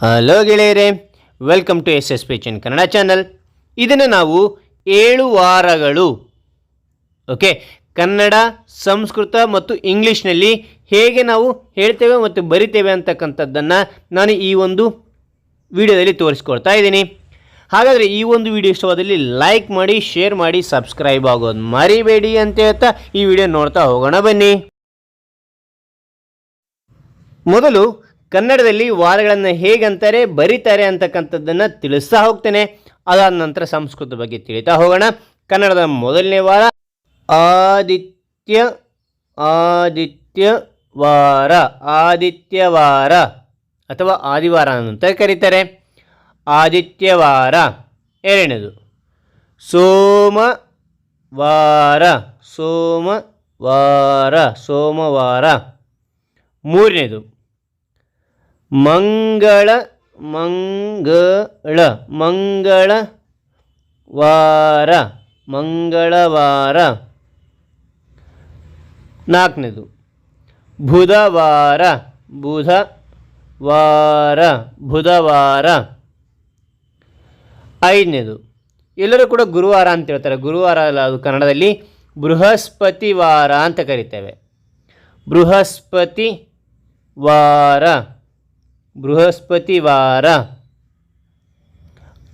Hello ಗೆಳೆಯರೇ welcome to S S P N Kannada channel ಇದನ್ನು ನಾವು ಏಳು ವಾರಗಳು ಓಕೆ ಕನ್ನಡ, ಸಂಸ್ಕೃತ ಮತ್ತು ಇಂಗ್ಲೀಷ್ನಲ್ಲಿ ಹೇಗೆ ನಾವು ಹೇಳ್ತೇವೆ ಮತ್ತು ಬರಿತೇವೆ ಅಂತಕ್ಕಂಥದ್ದನ್ನು ನಾನು ಈ ಒಂದು ವಿಡಿಯೋದಲ್ಲಿ ತೋರಿಸ್ಕೊಡ್ತಾ ಇದ್ದೀನಿ. ಹಾಗಾದರೆ ಈ ಒಂದು ವಿಡಿಯೋ ಇಷ್ಟವಾದಲ್ಲಿ ಲೈಕ್ ಮಾಡಿ ಶೇರ್ ಮಾಡಿ ಸಬ್ಸ್ಕ್ರೈಬ್ ಆಗೋದು ಮರಿಬೇಡಿ ಅಂತ ಹೇಳ್ತಾ ಈ ವಿಡಿಯೋ ನೋಡ್ತಾ ಹೋಗೋಣ ಬನ್ನಿ. ಮೊದಲು ಕನ್ನಡದಲ್ಲಿ ವಾರಗಳನ್ನು ಹೇಗಂತಾರೆ, ಬರೀತಾರೆ ಅಂತಕ್ಕಂಥದ್ದನ್ನು ತಿಳಿಸ್ತಾ ಹೋಗ್ತೇನೆ. ಅದಾದ ನಂತರ ಸಂಸ್ಕೃತ ಬಗ್ಗೆ ತಿಳಿತಾ ಹೋಗೋಣ. ಕನ್ನಡದ ಮೊದಲನೇ ವಾರ, ಆದಿತ್ಯ ಆದಿತ್ಯ ವಾರ ಆದಿತ್ಯವಾರ ಅಥವಾ ಆದಿವಾರ ಅಂತ ಕರೀತಾರೆ. ಆದಿತ್ಯವಾರ, ಎರಡನೇದು, ಸೋಮವಾರ ಸೋಮವಾರ ಸೋಮವಾರ, ಮೂರನೇದು ಮಂಗಳ ಮಂಗಳ ಮಂಗಳ ವಾರ, ಮಂಗಳವಾರ. ನಾಲ್ಕನೇದು, ಬುಧವಾರ ಬುಧ ವಾರ ಬುಧವಾರ. ಐದನೇದು, ಎಲ್ಲರೂ ಕೂಡ ಗುರುವಾರ ಅಂತ ಹೇಳ್ತಾರೆ. ಗುರುವಾರ ಅಲ್ಲ, ಅದು ಕನ್ನಡದಲ್ಲಿ ಬೃಹಸ್ಪತಿ ವಾರ ಅಂತ ಕರಿತೇವೆ. ಬೃಹಸ್ಪತಿ ವಾರ ಬೃಹಸ್ಪತಿ ವಾರ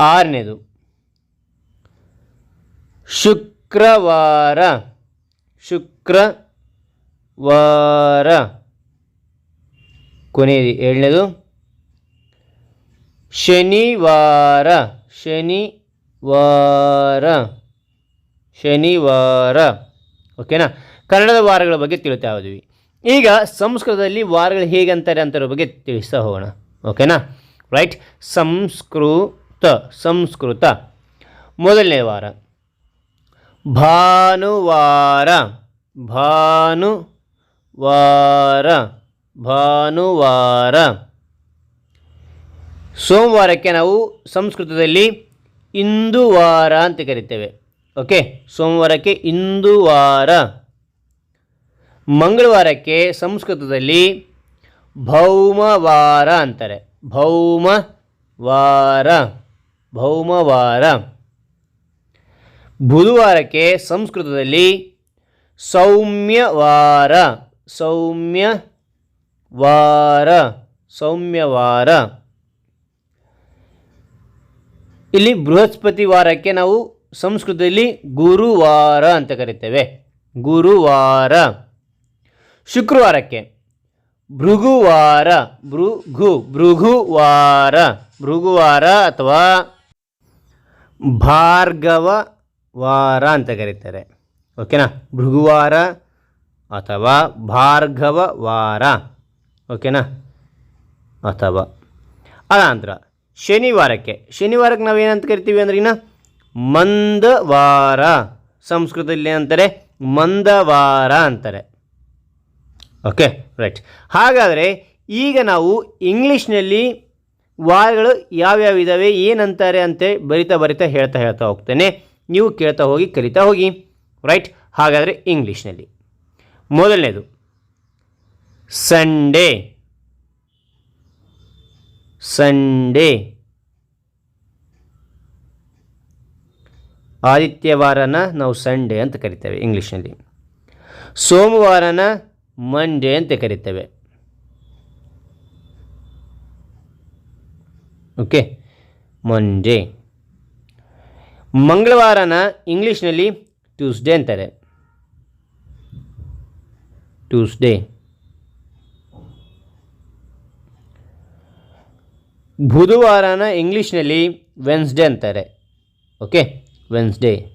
ಆರನೇದು. ಶುಕ್ರವಾರ. ಶುಕ್ರವಾರ. ಕೊನೆಯದು ಏಳನೇದು. ಶನಿವಾರ. ಶನಿವಾರ. ಶನಿವಾರ. ಓಕೆನಾ? ಕನ್ನಡದ ವಾರಗಳ ಬಗ್ಗೆ ತಿಳಿತಾ ಈಗ ಸಂಸ್ಕೃತದಲ್ಲಿ ವಾರಗಳು ಹೇಗಂತಾರೆ ಅಂತರ ಬಗ್ಗೆ ತಿಳಿಸ್ತಾ ಹೋಗೋಣ. ಓಕೆನಾ? ರೈಟ್. ಸಂಸ್ಕೃತ ಸಂಸ್ಕೃತ. ಮೊದಲನೇ ವಾರ. ಭಾನುವಾರ. ಭಾನುವಾರ. ಭಾನುವಾರ. ಸೋಮವಾರಕ್ಕೆ ನಾವು ಸಂಸ್ಕೃತದಲ್ಲಿ ಇಂದು ವಾರ ಅಂತ ಕರಿತೇವೆ. ಓಕೆ? ಸೋಮವಾರಕ್ಕೆ ಇಂದುವಾರ. ಮಂಗಳವಾರಕ್ಕೆ ಸಂಸ್ಕೃತದಲ್ಲಿ ಭೌಮವಾರ ಅಂತಾರೆ. ಭೌಮ ವಾರ ಭೌಮವಾರ. ಬುಧವಾರಕ್ಕೆ ಸಂಸ್ಕೃತದಲ್ಲಿ ಸೌಮ್ಯವಾರ ಸೌಮ್ಯವಾರ ಸೌಮ್ಯವಾರ. ಇಲ್ಲಿ ಬೃಹಸ್ಪತಿ ವಾರಕ್ಕೆ ನಾವು ಸಂಸ್ಕೃತದಲ್ಲಿ ಗುರುವಾರ ಅಂತ ಕರಿತೇವೆ. ಗುರುವಾರ. ಶುಕ್ರವಾರಕ್ಕೆ. ಭೃಗುವಾರ ಭೃಗು ಭೃಗುವಾರ ಭೃಗುವಾರ ಅಥವಾ ಭಾರ್ಗವ ವಾರ ಅಂತ ಕರೀತಾರೆ. ಓಕೆನಾ? ಭೃಗುವಾರ ಅಥವಾ ಭಾರ್ಗವ ವಾರ ಓಕೆನಾ? ಅಥವಾ. ಅದಾನಂತರ ಶನಿವಾರಕ್ಕೆ. ಶನಿವಾರಕ್ಕೆ ನಾವೇನಂತ ಕರಿತೀವಿ ಅಂದ್ರೆ ಇನ್ನು ಮಂದವಾರ. ಸಂಸ್ಕೃತದಲ್ಲಿ ಅಂತಾರೆ ಮಂದವಾರ ಅಂತಾರೆ. ಓಕೆ ರೈಟ್ ಹಾಗಾದರೆ ಈಗ ನಾವು ಇಂಗ್ಲೀಷ್ನಲ್ಲಿ ವಾರಗಳು ಯಾವ್ಯಾವ ಇದ್ದಾವೆ ಏನಂತಾರೆ ಅಂತ ಬರಿತಾ ಬರಿತಾ ಹೇಳ್ತಾ ಹೇಳ್ತಾ ಹೋಗ್ತೇನೆ. ನೀವು ಕೇಳ್ತಾ ಹೋಗಿ, ಕಲಿತಾ ಹೋಗಿ. ರೈಟ್ ಹಾಗಾದರೆ ಇಂಗ್ಲೀಷ್ನಲ್ಲಿ. ಮೊದಲನೇದು ಸಂಡೇ ಸಂಡೇ ಆದಿತ್ಯವಾರನ ನಾವು ಸಂಡೇ ಅಂತ ಕರಿತೇವೆ ಇಂಗ್ಲೀಷ್ನಲ್ಲಿ. ಸೋಮವಾರನ ಮಂಡೇ ಅಂತ ಕರಿತೇವೆ. Okay, Monday. ಮಂಗಳವಾರನ ಇಂಗ್ಲೀಷ್ನಲ್ಲಿ ಟ್ಯೂಸ್ಡೇ ಅಂತಾರೆ. ಟ್ಯೂಸ್ಡೇ. ಬುಧವಾರನ ಇಂಗ್ಲೀಷ್ನಲ್ಲಿ ವೆನ್ಸ್ಡೇ ಅಂತಾರೆ. Okay, Wednesday.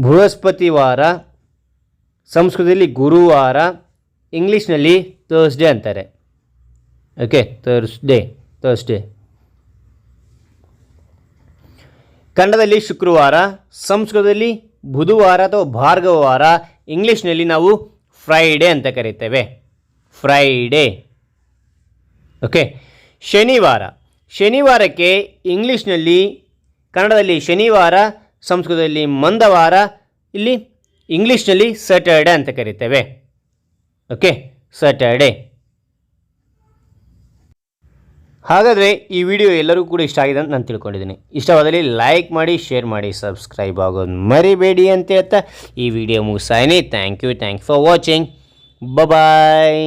ಬೃಹಸ್ಪತಿ ವಾರ, ಸಂಸ್ಕೃತದಲ್ಲಿ ಗುರುವಾರ, ಇಂಗ್ಲೀಷ್ನಲ್ಲಿ ಥರ್ಸ್ಡೇ ಅಂತಾರೆ. ಓಕೆ ಥರ್ಸ್ಡೇ ಥರ್ಸ್ಡೇ ಕನ್ನಡದಲ್ಲಿ ಶುಕ್ರವಾರ, ಸಂಸ್ಕೃತದಲ್ಲಿ ಬುಧವಾರ ಅಥವಾ ಭಾರ್ಗವಾರ ಇಂಗ್ಲೀಷ್ನಲ್ಲಿ ನಾವು ಫ್ರೈಡೇ ಅಂತ ಕರೀತೇವೆ. ಫ್ರೈಡೇ ಓಕೆ ಶನಿವಾರ. ಶನಿವಾರಕ್ಕೆ ಇಂಗ್ಲೀಷ್ನಲ್ಲಿ, ಕನ್ನಡದಲ್ಲಿ ಶನಿವಾರ ಸಂಸ್ಕೃತದಲ್ಲಿ ಮಂದವಾರ, ಇಲ್ಲಿ ಇಂಗ್ಲೀಷ್ನಲ್ಲಿ ಸ್ಯಾಟರ್ಡೆ ಅಂತ ಕರಿತೇವೆ. ಓಕೆ ಸ್ಯಾಟರ್ಡೆ ಹಾಗಾದರೆ ಈ ವಿಡಿಯೋ ಎಲ್ಲರಿಗೂ ಕೂಡ ಇಷ್ಟ ಆಗಿದೆ ಅಂತ ನಾನು ತಿಳ್ಕೊಂಡಿದ್ದೀನಿ. ಇಷ್ಟವಾದಲ್ಲಿ ಲೈಕ್ ಮಾಡಿ ಶೇರ್ ಮಾಡಿ ಸಬ್ಸ್ಕ್ರೈಬ್ ಆಗೋದು ಮರಿಬೇಡಿ ಅಂತ ಹೇಳ್ತಾ ಈ video ಮುಗಿಸಾಯಿನಿ thank you thank for watching bye